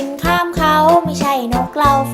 น